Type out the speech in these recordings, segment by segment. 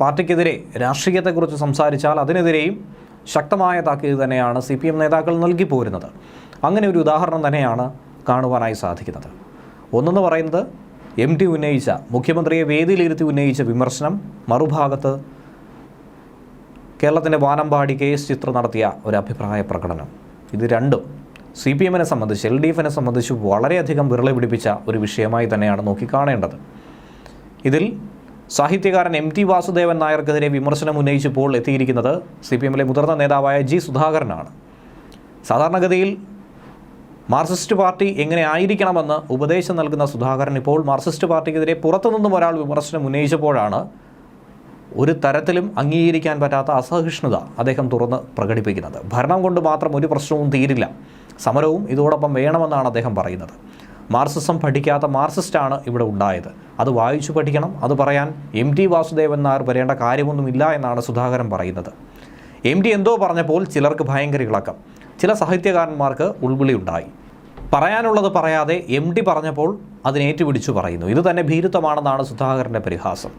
പാർട്ടിക്കെതിരെ രാഷ്ട്രീയത്തെക്കുറിച്ച് സംസാരിച്ചാൽ അതിനെതിരെയും ശക്തമായ താക്കീത് തന്നെയാണ് സി പി എം നേതാക്കൾ നൽകി പോരുന്നത്. അങ്ങനെ ഒരു ഉദാഹരണം തന്നെയാണ് കാണുവാനായി സാധിക്കുന്നത്. ഒന്നെന്ന് പറയുന്നത് എം ടി ഉന്നയിച്ച മുഖ്യമന്ത്രിയെ വേദിയിലിരുത്തി ഉന്നയിച്ച വിമർശനം മറുഭാഗത്ത് കേരളത്തിന്റെ വാനമ്പാടി കെ എസ് ചിത്ര നടത്തിയ ഒരു അഭിപ്രായ പ്രകടനം. ഇത് രണ്ടും സി പി എമ്മിനെ സംബന്ധിച്ച് എൽ ഡി എഫിനെ സംബന്ധിച്ച് വളരെയധികം വിരളി പിടിപ്പിച്ച ഒരു വിഷയമായി തന്നെയാണ് നോക്കിക്കാണേണ്ടത്. ഇതിൽ സാഹിത്യകാരൻ എം ടി വാസുദേവൻ നായർക്കെതിരെ വിമർശനം ഉന്നയിച്ചപ്പോൾ എത്തിയിരിക്കുന്നത് സി പി എമ്മിലെ മുതിർന്ന നേതാവായ ജി സുധാകരനാണ്. സാധാരണഗതിയിൽ മാർക്സിസ്റ്റ് പാർട്ടി എങ്ങനെ ആയിരിക്കണമെന്ന് ഉപദേശം നൽകുന്ന സുധാകരൻ ഇപ്പോൾ മാർക്സിസ്റ്റ് പാർട്ടിക്കെതിരെ പുറത്തുനിന്നും ഒരാൾ വിമർശനം ഉന്നയിച്ചപ്പോഴാണ് ഒരു തരത്തിലും അംഗീകരിക്കാൻ പറ്റാത്ത അസഹിഷ്ണുത അദ്ദേഹം തുറന്ന് പ്രകടിപ്പിക്കുന്നത്. ഭരണം കൊണ്ട് മാത്രം ഒരു പ്രശ്നവും തീരില്ല. സമരവും ഇതോടൊപ്പം വേണമെന്നാണ് അദ്ദേഹം പറയുന്നത്. മാർക്സിസം പഠിക്കാത്ത മാർസിസ്റ്റാണ് ഇവിടെ ഉണ്ടായത്. അത് വായിച്ചു പഠിക്കണം അത് പറയാൻ എം ടി വാസുദേവൻ നായർ വരേണ്ട കാര്യമൊന്നുമില്ല എന്നാണ് സുധാകരൻ പറയുന്നത്. എം ടി എന്തോ പറഞ്ഞപ്പോൾ ചിലർക്ക് ഭയങ്കര ഇളക്കം. ചില സാഹിത്യകാരന്മാർക്ക് ഉൾവിളി ഉണ്ടായി. പറയാനുള്ളത് പറയാതെ എം ടി പറഞ്ഞപ്പോൾ അതിനേറ്റുപിടിച്ചു പറയുന്നു. ഇത് തന്നെ ഭീരുത്വമാണെന്നാണ് സുധാകരന്റെ പരിഹാസം.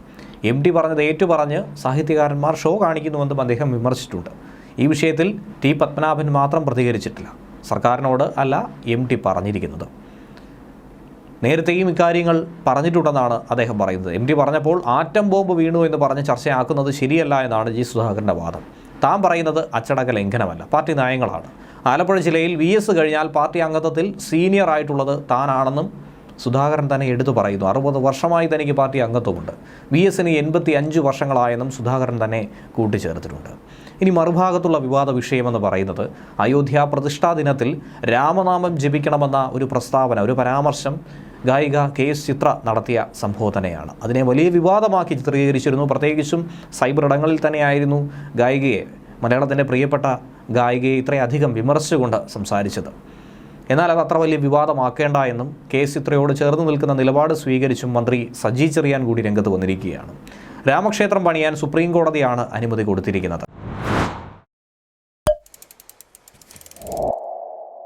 എം ടി പറഞ്ഞത് ഏറ്റുപറഞ്ഞ് സാഹിത്യകാരന്മാർ ഷോ കാണിക്കുന്നുവെന്നും അദ്ദേഹം വിമർശിച്ചിട്ടുണ്ട്. ഈ വിഷയത്തിൽ ടി പത്മനാഭൻ മാത്രം പ്രതികരിച്ചിട്ടില്ല. സർക്കാരിനോട് അല്ല എം ടി പറഞ്ഞിരിക്കുന്നത്. നേരത്തെയും ഇക്കാര്യങ്ങൾ പറഞ്ഞിട്ടുണ്ടെന്നാണ് അദ്ദേഹം പറയുന്നത്. എം ടി പറഞ്ഞപ്പോൾ ആറ്റം ബോംബ് വീണു എന്ന് പറഞ്ഞ് ചർച്ചയാക്കുന്നത് ശരിയല്ല എന്നാണ് ജി സുധാകരന്റെ വാദം. താൻ പറയുന്നത് അച്ചടക്ക ലംഘനമല്ല പാർട്ടി നയങ്ങളാണ്. ആലപ്പുഴ ജില്ലയിൽ വി എസ് കഴിഞ്ഞാൽ പാർട്ടി അംഗത്വത്തിൽ സീനിയർ ആയിട്ടുള്ളത് താനാണെന്നും സുധാകരൻ തന്നെ എടുത്തു പറയുന്നു. അറുപത് വർഷമായി തനിക്ക് പാർട്ടി അംഗത്വമുണ്ട്. വി എസിന് എൺപത്തി അഞ്ച് വർഷങ്ങളായെന്നും സുധാകരൻ തന്നെ കൂട്ടിച്ചേർത്തിട്ടുണ്ട്. ഇനി മറുഭാഗത്തുള്ള വിവാദ വിഷയമെന്ന് പറയുന്നത് അയോധ്യ പ്രതിഷ്ഠാ ദിനത്തിൽ രാമനാമം ജപിക്കണമെന്ന ഒരു പ്രസ്താവന ഒരു പരാമർശം ഗായിക കെ എസ് ചിത്ര നടത്തിയ സംഭവം തന്നെയാണ് അതിനെ വലിയ വിവാദമാക്കി ചിത്രീകരിച്ചിരുന്നു. പ്രത്യേകിച്ചും സൈബർ ഇടങ്ങളിൽ തന്നെയായിരുന്നു ഗായികയെ മലയാളത്തിന്റെ പ്രിയപ്പെട്ട ഗായികയെ ഇത്രയധികം വിമർശിച്ചുകൊണ്ട് സംസാരിച്ചത്. എന്നാൽ അത് അത്ര വലിയ വിവാദമാക്കേണ്ട എന്നും കെ എസ് ചിത്രയോട് ചേർന്ന് നിൽക്കുന്ന നിലപാട് സ്വീകരിച്ചും മന്ത്രി സജി ചെറിയാൻ കൂടി രംഗത്ത് വന്നിരിക്കുകയാണ്. രാമക്ഷേത്രം പണിയാൻ സുപ്രീം കോടതിയാണ് അനുമതി കൊടുത്തിരിക്കുന്നത്.